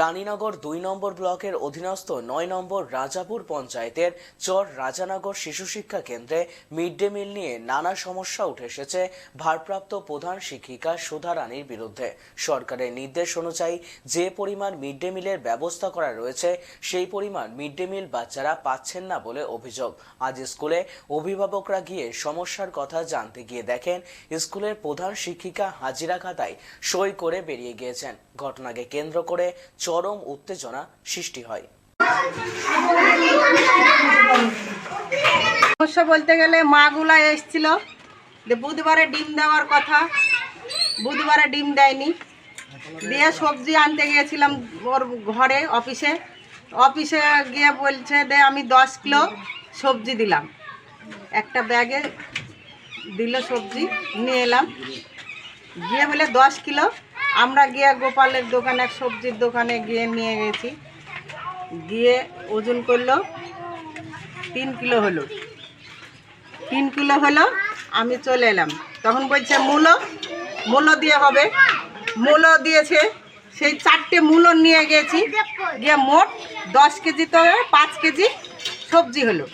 রানীনগর দুই নম্বর ব্লকের অধীনস্থ নয় নম্বর রাজাপুর পঞ্চায়েতের চর রাজানগর শিশু শিক্ষা কেন্দ্রে মিড ডে মিল নিয়ে নানা সমস্যা উঠে এসেছে ভারপ্রাপ্ত প্রধান শিক্ষিকা সুধা রানীর বিরুদ্ধে। সরকারের নির্দেশ অনুযায়ী যে পরিমাণ মিড ডে মিলের ব্যবস্থা করা রয়েছে, সেই পরিমাণ মিড ডে মিল বাচ্চারা পাচ্ছেন না বলে অভিযোগ। আজ স্কুলে অভিভাবকরা গিয়ে সমস্যার কথা জানতে গিয়ে দেখেন, স্কুলের প্রধান শিক্ষিকা হাজিরা খাতায় সই করে বেরিয়ে গিয়েছেন। ঘটনাকে কেন্দ্র করে চরম উত্তেজনা সৃষ্টি হয়। সমস্যা বলতে গেলে মাগুলা এসছিল। বুধবারে ডিম দেওয়ার কথা। বুধবারে ডিম দেয়নি। দিয়ে সবজি আনতে গিয়েছিলাম ওর ঘরে, অফিসে। অফিসে গিয়ে বলছে যে আমি দশ কিলো সবজি দিলাম। একটা ব্যাগে দিল সবজি, নিয়ে এলাম। গিয়ে বলে, দশ কিলো আমরা গিয়ে গোপালের দোকানে, এক সবজির দোকানে গিয়ে নিয়ে গেছি। গিয়ে ওজন করল তিন কিলো হলো। তিন কিলো হলো, আমি চলে এলাম। তখন বলছে, মূলো মূলো দিয়ে হবে। মূলো দিয়েছে, সেই চারটে মূলো নিয়ে গেছি। গিয়ে মোট দশ কেজি তো পাঁচ কেজি সবজি হলো।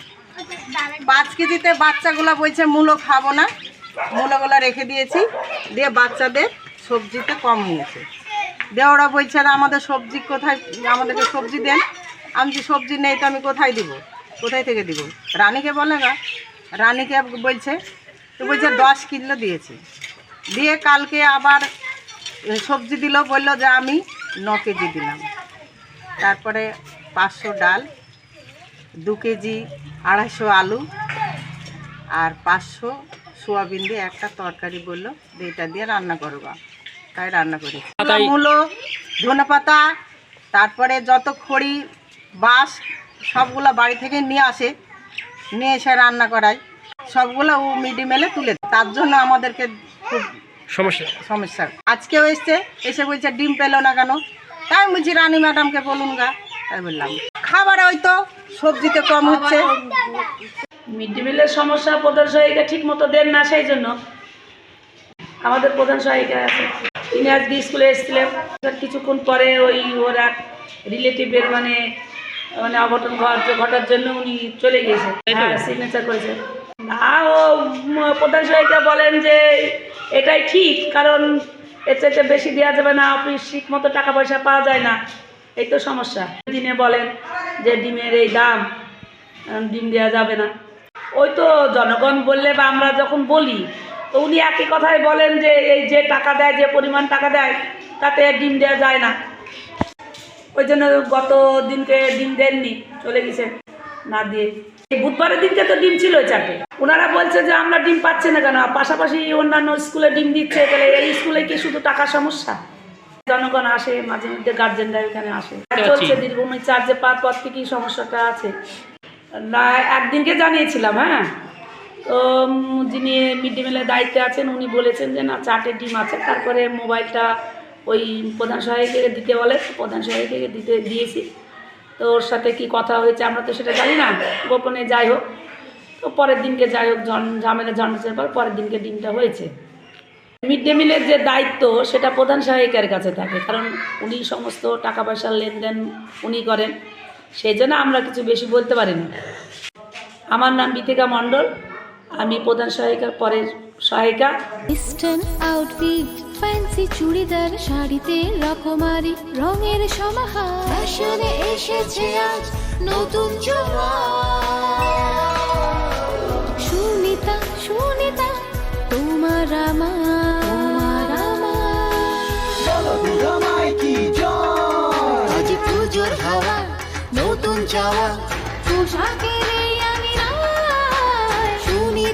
পাঁচ কেজিতে বাচ্চাগুলো বলছে, মূলো খাব না। মূলোগুলো রেখে দিয়েছি। দিয়ে বাচ্চাদের সবজিতে কম নিয়েছে। দিয়ে ওরা বলছে "না, আমাদের সবজি কোথায়? আমাদেরকে সবজি দেন। আমি যে সবজি নেই তো আমি কোথায় দিব? কোথায় থেকে দিব? রানীকে বলে না রানীকে বলছে তো বলছে দশ কিলো দিয়েছি। দিয়ে কালকে আবার সবজি দিল বলল যে আমি ন কেজি দিলাম। তারপরে পাঁচশো ডাল দু কেজি আড়াইশো আলু আর পাঁচশো সোয়াবিন দিয়ে একটা তরকারি বলল এটা দিয়ে রান্না করবা তাই রান্না করি। মূলো ধনে পাতা তারপরে যত খড়ি বাঁশ সবগুলো বাড়ি থেকে নিয়ে আসে নিয়ে এসে রান্না করায় সবগুলো ও মিডিমেলে তুলে দেয়। তার জন্য আমাদেরকে খুব সমস্যা। সমস্যা। আজকেও এসছে এসে বলছে ডিম পেল না কেন? তাই বলছি রানী ম্যাডামকে বলুন গা। তাই বললাম। খাবারে হয়তো সবজিতে কম হচ্ছে। মিড ডে মিলের সমস্যা প্রধান সহায়িকা ঠিক মতো দেন না সেই জন্য আমাদের প্রধান সহায়িকা আছে। তিনি আজকে স্কুলে এসেছিলেন। কিছুক্ষণ পরে ওই ওর এক রিলেটিভের মানে মানে অঘটন ঘটার জন্য উনি চলে গিয়েছেন। হ্যাঁ সিগনেচার করেছেন। না ও প্রধান সহায়িকা বলেন যে এটাই ঠিক কারণ এর চাইতে বেশি দেওয়া যাবে না অফিস ঠিক মতো টাকা পয়সা পাওয়া যায় না। এই তো সমস্যা। দিনে বলেন যে ডিমের এই দাম ডিম দেওয়া যাবে না। ওই তো জনগণ বললে বা আমরা যখন বলি তো উনি একই কথাই বলেন যে এই যে টাকা দেয় যে পরিমাণ টাকা দেয় তাতে ডিম দেওয়া যায় না। ওই জন্য গত দিনকে ডিম দেননি চলে গেছে না দিয়ে। এই বুধবারের দিনকে তো ডিম ছিল চারটে। ওনারা বলছে যে আমরা ডিম পাচ্ছি না কেন? পাশাপাশি অন্যান্য স্কুলে ডিম দিচ্ছে তাহলে এই স্কুলে কি শুধু টাকার সমস্যা? জনগণ আসে মাঝে মধ্যে গার্জেনরা এখানে আসে। চলছে দীর্ঘমেয়াদী চার্জে পাওয়ার পর থেকেই সমস্যাটা আছে? না একদিনকে জানিয়েছিলাম হ্যাঁ? তো যিনি মিড ডে মিলের দায়িত্বে আছেন, উনি বলেছেন যে, না চারটে ডিম আছে। তারপরে মোবাইলটা ওই প্রধান সহায়িকাকে দিতে বলে। প্রধান সহায়িকাকে দিতে দিয়েছি। তো ওর সাথে কি কথা হয়েছে আমরা তো সেটা জানি না। গোপনে যাই হোক। তো পরের দিনকে যাই হোক ঝামেলা ঝঞ্ঝাটের পর পরের দিনকে ডিমটা হয়েছে। মিড ডে মিলের যে দায়িত্ব, সেটা প্রধান সহায়িকার কাছে থাকে। কারণ উনি সমস্ত টাকা পয়সার লেনদেন উনি করেন। সেই জন্য আমরা কিছু বেশি বলতে পারি না আমার নাম বিথিকা মণ্ডল। আমি প্রধান সহায়িকার পরের সহায়িকা। ওয়েস্টার্ন আউটফিট ফ্যান্সি চুড়িদার শাড়িতে রকমারি রঙের সমাহার। ফ্যাশনে এসেছে আজ নতুন সুনিতা সুনিতা তোমার আমার আমার। আজ পুজোর হাওয়া নতুন চাওয়া পোশাকের।